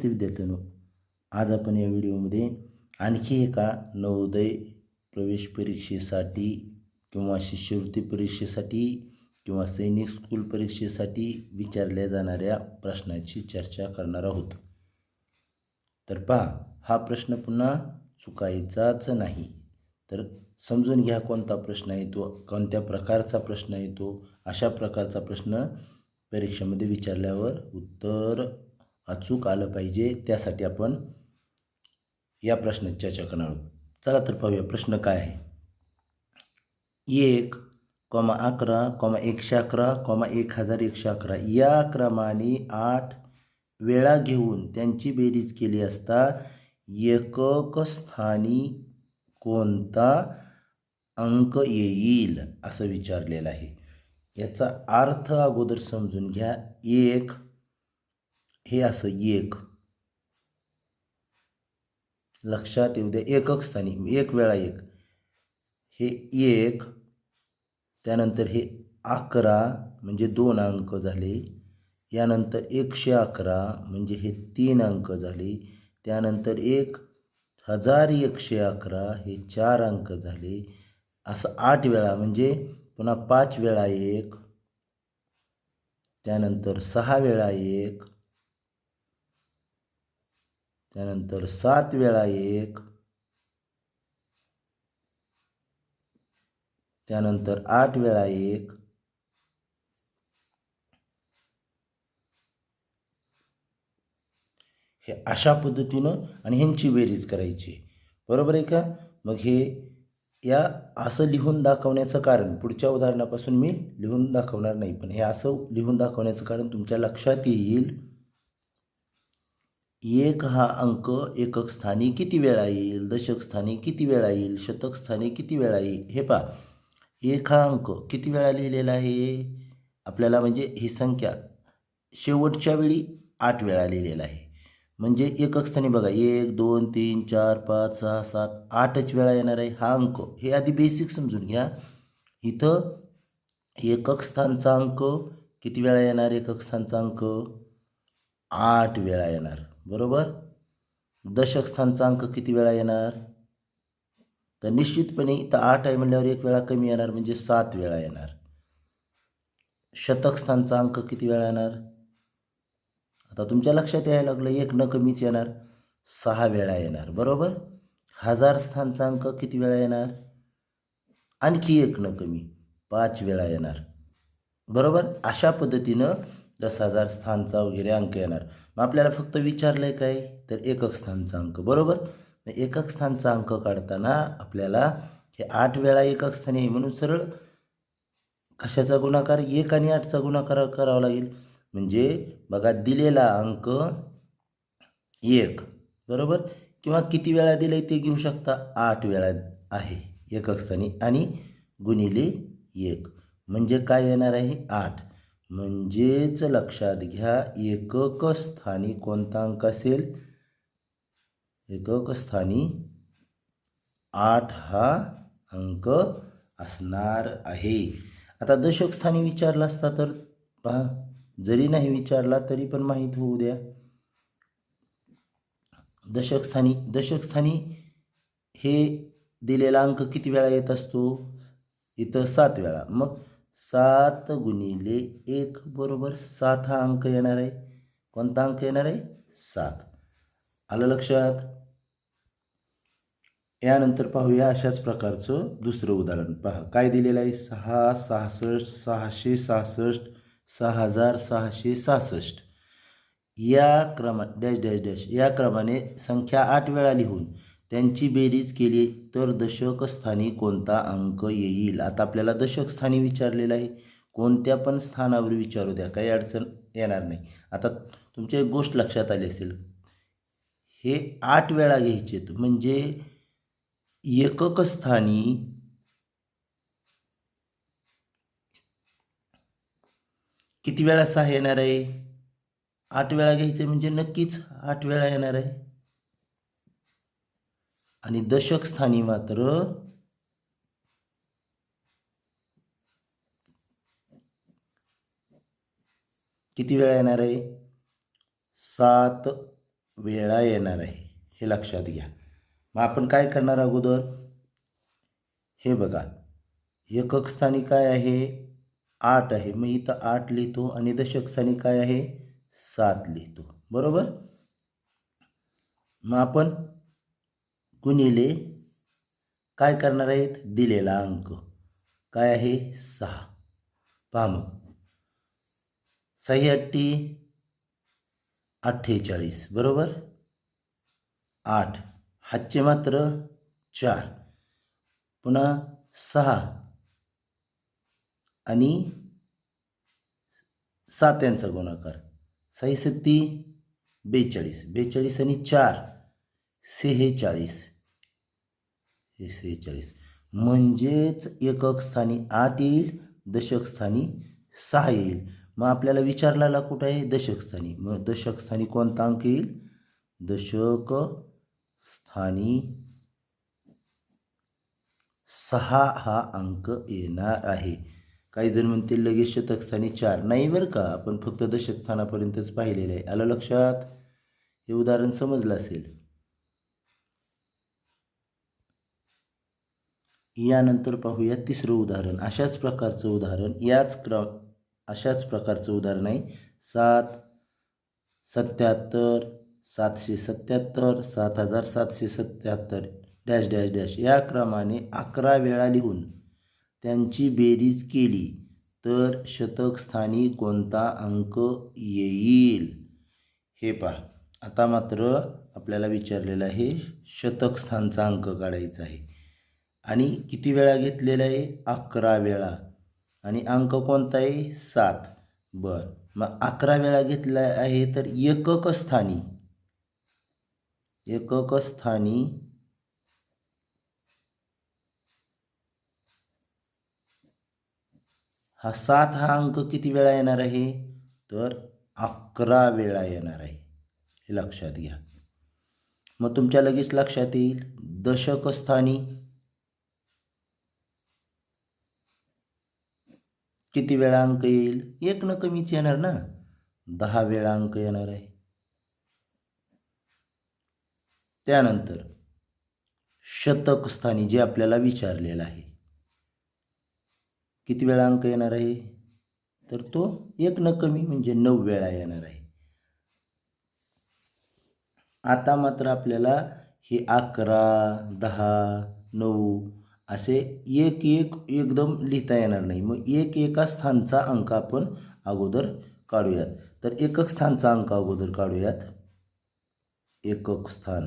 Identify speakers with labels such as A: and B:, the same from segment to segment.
A: नमस्ते विद्यार्थ्यांनो. आज आपण या व्हिडिओमध्ये आणखी एका नवोदय प्रवेश परीक्षेसाठी किंवा शिष्यवृत्ती परीक्षेसाठी किंवा सैनिक स्कूल परीक्षेसाठी विचारल्या जाणाऱ्या प्रश्नाची चर्चा करणार आहोत. तर पहा हा प्रश्न पुन्हा चुकायचाच नाही. तर समजून घ्या कोणता प्रश्न येतो कोणत्या प्रकारचा प्रश्न येतो अशा प्रकारचा प्रश्न परीक्षेमध्ये विचारल्यावर उत्तर अचूक आलं पाहिजे त्यासाठी आपण या प्रश्नाची चर्चा करणार आहोत. चला तर पाहूया प्रश्न काय आहे? एक कॉमा अकरा कॉमा एकशे अकरा कॉमा एक हजार एकशे अकरा. या क्रमाने आठ वेळा घेऊन त्यांची बेरीज केली असता एकक स्थानी कोणता अंक येईल असं विचारलेलं आहे. याचा अर्थ अगोदर समजून घ्या. एक हे असं एक. लक्षात येऊ द्या एकक स्थानी एक वेळा एक. हे एक त्यानंतर हे अकरा म्हणजे दोन अंक झाले. यानंतर एकशे अकरा म्हणजे हे तीन अंक झाले. त्यानंतर एक हजार एकशे अकरा हे चार अंक झाले. असं आठ वेळा म्हणजे पुन्हा पाच वेळा एक. त्यानंतर सहा वेळा एक. त्यानंतर सात वेळा एक. त्यानंतर आठ वेळा एक. हे अशा पद्धतीनं आणि ह्यांची बेरीज करायची. बरोबर आहे का? मग हे या असं लिहून दाखवण्याचं कारण पुढच्या उदाहरणापासून मी लिहून दाखवणार नाही पण हे असं लिहून दाखवण्याचं कारण तुमच्या लक्षात येईल. एक हा अंक एकक स्थानी किती वेळा येईल? दशक स्थानी किती वेळा येईल? शतक स्थानी किती वेळा येईल? हे पहा. एक हा अंक किती वेळा लिहिलेला आहे? आपल्याला म्हणजे ही संख्या शेवटच्या वेळी आठ वेळा लिहिलेला आहे. म्हणजे एकक स्थानी बघा. एक दोन तीन चार पाच सहा सात आठच वेळा येणार आहे हा अंक. हे आधी बेसिक समजून घ्या. इथं एकक स्थानचा अंक किती वेळा येणार? एकक स्थानचा अंक आठ वेळा येणार. बरोबर? दशक स्थानचा अंक किती वेळा येणार? तर निश्चितपणे इथं आठ आहे म्हणल्यावर एक वेळा कमी येणार म्हणजे सात वेळा येणार. शतक स्थानचा अंक किती वेळा येणार? आता तुमच्या लक्षात यायला लागलं एक न कमीच येणार सहा वेळा येणार. बरोबर? हजार स्थानचा अंक किती वेळा येणार? आणखी एक न कमी पाच वेळा येणार. बरोबर? अशा पद्धतीनं दस हजार स्थानचा वगैरे अंक येणार. मग आपल्याला फक्त विचारलं आहे काय? तर एकक स्थानचा अंक. बरोबर? एकक स्थानचा अंक काढताना आपल्याला हे आठ वेळा एकक स्थानी आहे म्हणून सरळ कशाचा गुणाकार? एक आणि आठचा गुणाकार करावा लागेल. म्हणजे बघा दिलेला अंक एक. बरोबर? किंवा किती वेळा दिलं ते घेऊ शकता. आठ वेळा आहे एकक स्थानी आणि गुणिले एक. म्हणजे काय येणार आहे? आठ. म्हणजेच लक्षात घ्या एकक स्थानी कोणता अंक असेल? एकक स्थानी आठ हा अंक असणार आहे. आता दशक स्थानी विचारला असता तर पहा जरी नाही विचारला तरी पण माहीत होऊ द्या. दशकस्थानी दशकस्थानी हे दिलेला अंक किती वेळा येत असतो? इथं सात वेळा. मग सात गुणिले एक बरोबर सात हा अंक येणार आहे. कोणता अंक येणार आहे? सात. आलं लक्षात? यानंतर पाहूया अशाच प्रकारचं दुसरं उदाहरण. पहा काय दिलेलं आहे? सहा सहासष्ट सहाशे सहासष्ट सहा हजार सहाशे सहासष्ट. या क्रमा डॅश डॅश डॅश. या क्रमाने संख्या आठ वेळा लिहून त्यांची बेरीज केली तर दशकस्थानी कोणता अंक येईल? आता आपल्याला दशकस्थानी विचारलेलं आहे. कोणत्या पण स्थानावर विचारू द्या काही अडचण येणार नाही. आता तुमच्या एक गोष्ट लक्षात आली असेल. हे आठ वेळा घ्यायचेत. म्हणजे एकक स्थानी किती वेळा सहा येणार आहे? आठ वेळा घ्यायचं म्हणजे नक्कीच आठ वेळा येणार आहे. आणि दशक स्थानी मात्र किती वेळा येणार आहे? सात वेळा येणार आहे. हे लक्षात घ्या. मग आपण काय करणार अगोदर? हे बघा. एकक स्थानी काय आहे? आठ आहे. मग इथं आठ लिहितो आणि दशक स्थानी काय आहे? सात लिहितो. बरोबर? मग आपण गुणिले काय करणार आहेत? दिलेला अंक. काय आहे? सहा. पहा मग. सही अट्टी अठ्ठेचाळीस. बरोबर? आठ. हातचे मात्र चार. पुन्हा सहा. आणि सात यांचा गुणाकार. सही सत्ती बेचाळीस. बेचाळीस आणि चार. सेहेचाळीस हे सेहेचाळीस म्हणजेच एकक स्थानी आठ येईल दशक स्थानी सहा येईल. मग आपल्याला विचारलेला कुठं आहे? दशकस्थानी मग दशकस्थानी कोणता अंक येईल? दशक स्थानी सहा हा अंक येणार आहे. काही जण म्हणतील लगेच शतकस्थानी चार. नाही बरं का? आपण फक्त दशकस्थानापर्यंतच पाहिलेलं आहे. आलं लक्षात? हे उदाहरण समजलं असेल. यानंतर पाहूया तिसरं उदाहरण. अशाच प्रकारचं उदाहरण. याच क्र अशाच प्रकारचं उदाहरण आहे. सात सत्याहत्तर सातशे सत्याहत्तर सात हजार सातशे सत्याहत्तर. Dash dash dash. या क्रमाने अकरा वेळा लिहून त्यांची बेरीज केली तर शतकस्थानी कोणता अंक येईल? हे पहा. आता मात्र आपल्याला विचारलेलं आहे शतकस्थानचा अंक काढायचा आहे. आणि किती वेळा घेतलेला आहे? अकरा वेळा. आणि अंक कोणता आहे? सात. बर. मग अकरा वेळा घेतला आहे तर एकक स्थानी. एकक स्थानी. हा सात हा अंक किती वेळा येणार आहे? तर अकरा वेळा येणार आहे. हे लक्षात घ्या. मग तुमच्या लगेच लक्षात येईल. दशक स्थानी किती वेळा अंक येईल? एक न कमीच येणार ना. दहा वेळा अंक येणार आहे. त्यानंतर शतक स्थानी जे आपल्याला विचारलेलं आहे किती वेळा अंक येणार आहे? तर तो एक न कमी म्हणजे नऊ वेळा येणार आहे. आता मात्र आपल्याला हे अकरा दहा नऊ असे एक एक एकदम लिहिता येणार नाही. मग एक एका स्थानचा अंक आपण अगोदर काढूयात. तर एकक स्थानचा अंक अगोदर काढूयात. एकक स्थान.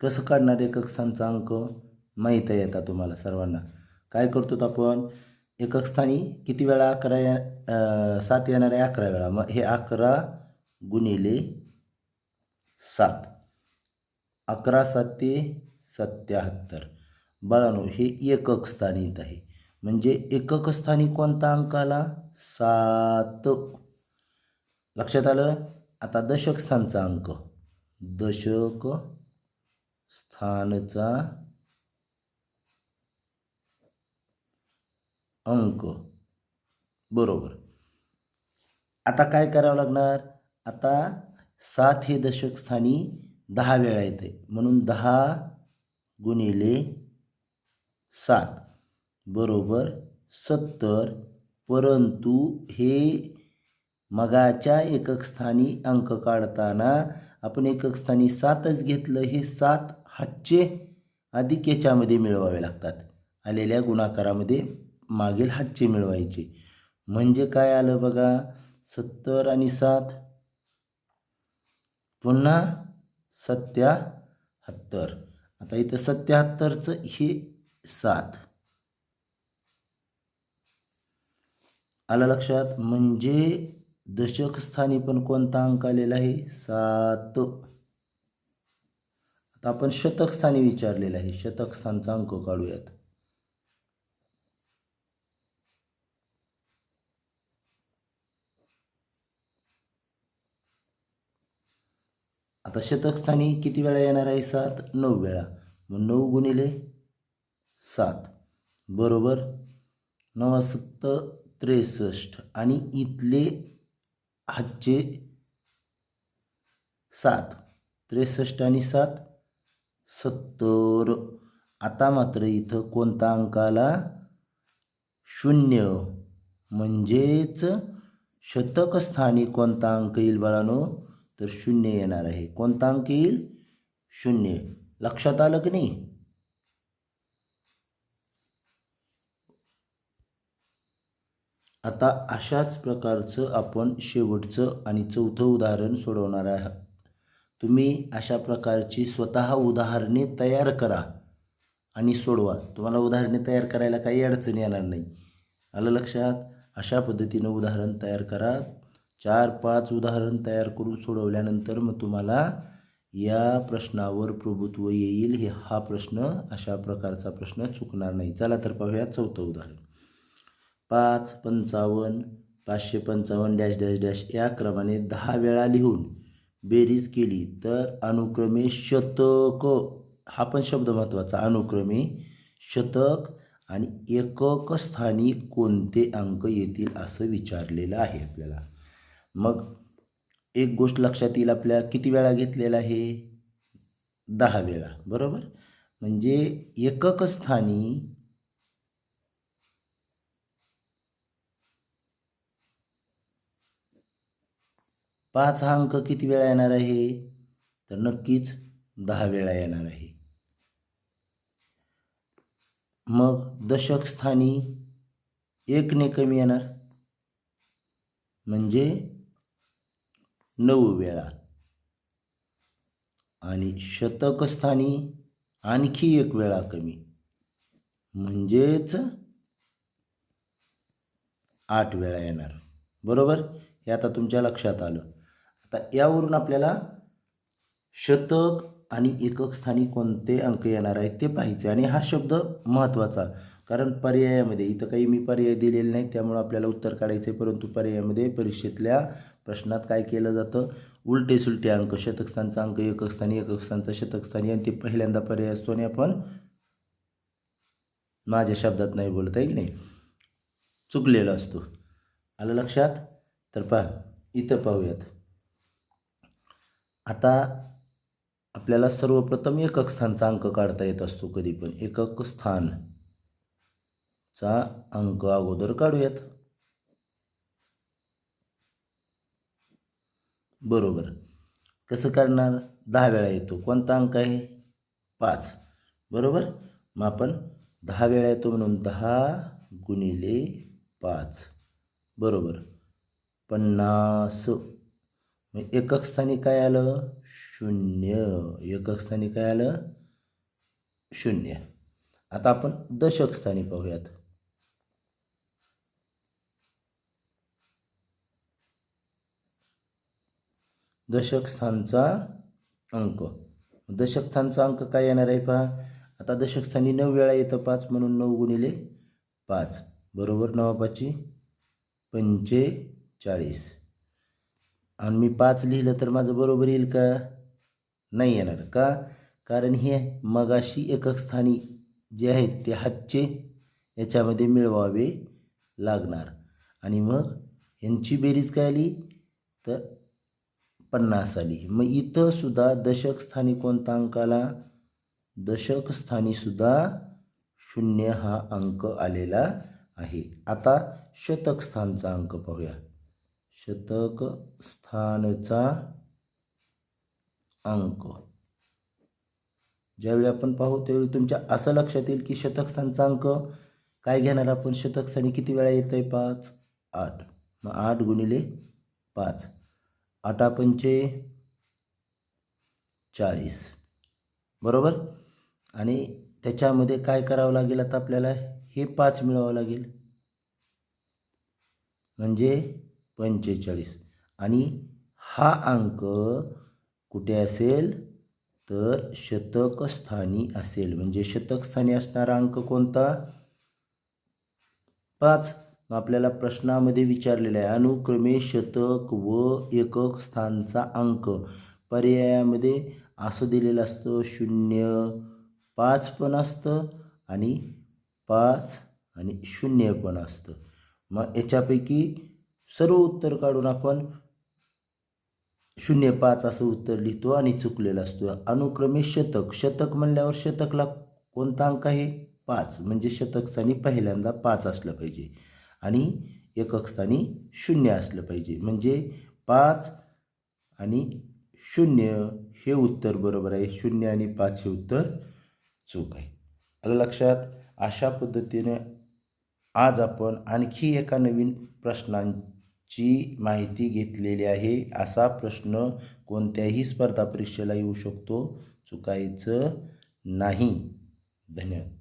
A: कसं काढणार एकक स्थानचा अंक? माहीत आहे आता तुम्हाला सर्वांना. काय करतो आपण? एकक स्थानी किती वेळा अकरा या सात येणार आहे अकरा वेळा. मग हे अकरा गुणिले सात. अकरा सात ते सत्याहत्तर बाळानो हे एकक स्थानी येत आहे. म्हणजे एकक स्थानी कोणता अंक आला? सात. लक्षात आलं? आता दशक स्थानचा अंक. दशक स्थानचा अंक. बरोबर. आता काय करावं लागणार? आता सात हे दशक स्थानी दहा वेळा येते. म्हणून दहा गुणिले सात बरोबर सत्तर. परंतु हे मगाच्या एकक स्थानी अंक काढताना आपण एकक स्थानी सातच घेतलं हे सात हातचे अधिक याच्यामध्ये मिळवावे लागतात. आलेल्या गुणाकारामध्ये मागील हातचे मिळवायचे. म्हणजे काय आलं बघा? सत्तर आणि सात पुन्हा सत्याहत्तर. आता इथं सत्याहत्तरचं हे सात. आलं लक्षात? म्हणजे दशक स्थानी पण कोणता अंक आलेला आहे? सात. आता आपण शतक स्थानी विचारलेलं आहे. शतक स्थानचा अंक काढूयात. आता शतकस्थानी किती वेळा येणार आहे? सात. नऊ वेळा. मग नऊ गुणिले सात. बरोबर? नवासत्त त्रेसष्ट. आणि इथले हातचे सात. त्रेसष्ट आणि सात सत्तर. आता मात्र इथं कोणता अंक आला? शून्य. म्हणजेच शतक स्थानी कोणता अंक येईल बाळानो? तर शून्य येणार आहे. कोणता अंक येईल? शून्य. लक्षात आलं की नाही? आता अशाच प्रकारचं आपण शेवटचं आणि चौथं उदाहरण सोडवणार आहात तुम्ही अशा प्रकारची स्वतः उदाहरणे तयार करा आणि सोडवा. तुम्हाला उदाहरणे तयार करायला काही अडचण येणार नाही. आलं लक्षात? अशा पद्धतीनं उदाहरण तयार करा. चार पाच उदाहरण तयार करून सोडवल्यानंतर मग तुम्हाला या प्रश्नावर प्रभुत्व येईल. हे हा प्रश्न अशा प्रकारचा प्रश्न चुकणार नाही. चला तर पाहूया चौथं उदाहरण. पाच पंचावन्न पाचशे पंचावन्न डॅश डॅश डॅश या क्रमाने दहा वेळा लिहून बेरीज केली तर अनुक्रमे शतक. हा पण शब्द महत्त्वाचा. अनुक्रमे शतक आणि एकक स्थानी कोणते अंक येतील असं विचारलेलं आहे आपल्याला. मग एक गोष्ट लक्षात येईल आपल्या किती वेळा घेतलेला आहे? दहा वेळा बरोबर? म्हणजे एकक स्थानी पाच हा अंक किती वेळा येणार आहे? तर नक्कीच दहा वेळा येणार आहे. मग दशक स्थानी एकने कमी येणार. म्हणजे नऊ वेळा. आणि शतक स्थानी आणखी एक वेळा कमी. म्हणजेच आठ वेळा येणार. बरोबर? हे आता तुमच्या लक्षात आलं. आता यावरून आपल्याला शतक आणि एकक स्थानी कोणते अंक येणार आहेत ते पाहायचे. आणि हा शब्द महत्त्वाचा कारण पर्यायामध्ये इथं काही मी पर्याय दिलेले नाही त्यामुळं आपल्याला उत्तर काढायचं आहे परंतु पर्यायामध्ये परीक्षेतल्या प्रश्नात काय केलं जातं? उलटे सुलटे अंक शतकस्थानचा अंक एकस्थानी स्थानी शतकस्थानी आणि ते पहिल्यांदा पर्याय असतो आणि आपण माझ्या शब्दात नाही बोलत आहे की नाही. चुकलेला असतो. आलं लक्षात? तर पहा इथं पाहूयात. आता आपल्याला सर्वप्रथम एकक स्थानचा अंक काढता येत असतो कधी पण एकक स्थान चा अंक अगोदर काढूयात. बरोबर. कसं करणार दहा वेळा येतो. कोणता अंक आहे? पाच. बरोबर? मग आपण दहा वेळा येतो म्हणून दहा गुणिले पाच. बरोबर. पन्नास. मग एकक स्थानी काय आलं? शून्य. एकक स्थानी काय आलं? शून्य. आता आपण दशक स्थानी पाहूयात. दशकस्थानचा अंक. दशकस्थानचा अंक काय येणार आहे पहा? आता दशकस्थानी नऊ वेळा येतं पाच म्हणून नऊ गुणिले पाच. बरोबर नवापाची पंचेचाळीस. आणि मी पाच लिहिलं तर माझं बरोबर येईल का? नाही येणार. का? कारण हे मगाशी एकक स्थानी जे आहेत ते हातचे याच्यामध्ये मिळवावे लागणार. आणि मग यांची बेरीज काय आली? तर पन्नास आली. मग इथं सुद्धा दशक स्थानी कोणता अंक आला? दशक शून्य हा अंक आलेला आहे. आता शतक स्थानचा अंक पाहूया. शतक स्थानचा अंक. ज्यावेळी आपण पाहू त्यावेळी तुमच्या असं लक्षात येईल की शतक स्थानचा अंक काय घेणार आपण? शतक स्थानी किती वेळा येत आहे पाच. आठ. मग आठ गुणिले पाच. आठा पंचे चाळीस. बरोबर? आणि त्याच्यामध्ये काय करावं लागेल आता आपल्याला? हे पाच मिळवावं लागेल. म्हणजे पंचेचाळीस. आणि हा अंक कुठे असेल? तर शतक स्थानी असेल. म्हणजे शतक स्थानी असणारा अंक कोणता? पाच. आपल्याला प्रश्नामध्ये विचारलेलं आहे. अनुक्रमे शतक व एकक स्थानचा अंक. पर्यायामध्ये असं दिलेलं असतं शून्य पाच पण असतं आणि पाच आणि शून्य पण असतं. मग याच्यापैकी सर्व उत्तर काढून आपण शून्य पाच असं उत्तर लिहितो आणि चुकलेलं असतो. अनुक्रमे शतक. शतक म्हणल्यावर शतकला कोणता अंक आहे? पाच. म्हणजे शतकस्थानी पहिल्यांदा पाच असलं पाहिजे. आणि एककस्थानी शून्य असलं पाहिजे. म्हणजे पाच आणि शून्य हे उत्तर बरोबर आहे. शून्य आणि पाच हे उत्तर चूक आहे. आलं लक्षात? अशा पद्धतीने आज आपण आणखी एका नवीन प्रश्नांची माहिती घेतलेली आहे. असा प्रश्न कोणत्याही स्पर्धा परीक्षेला येऊ शकतो. चुकायचं नाही. धन्यवाद.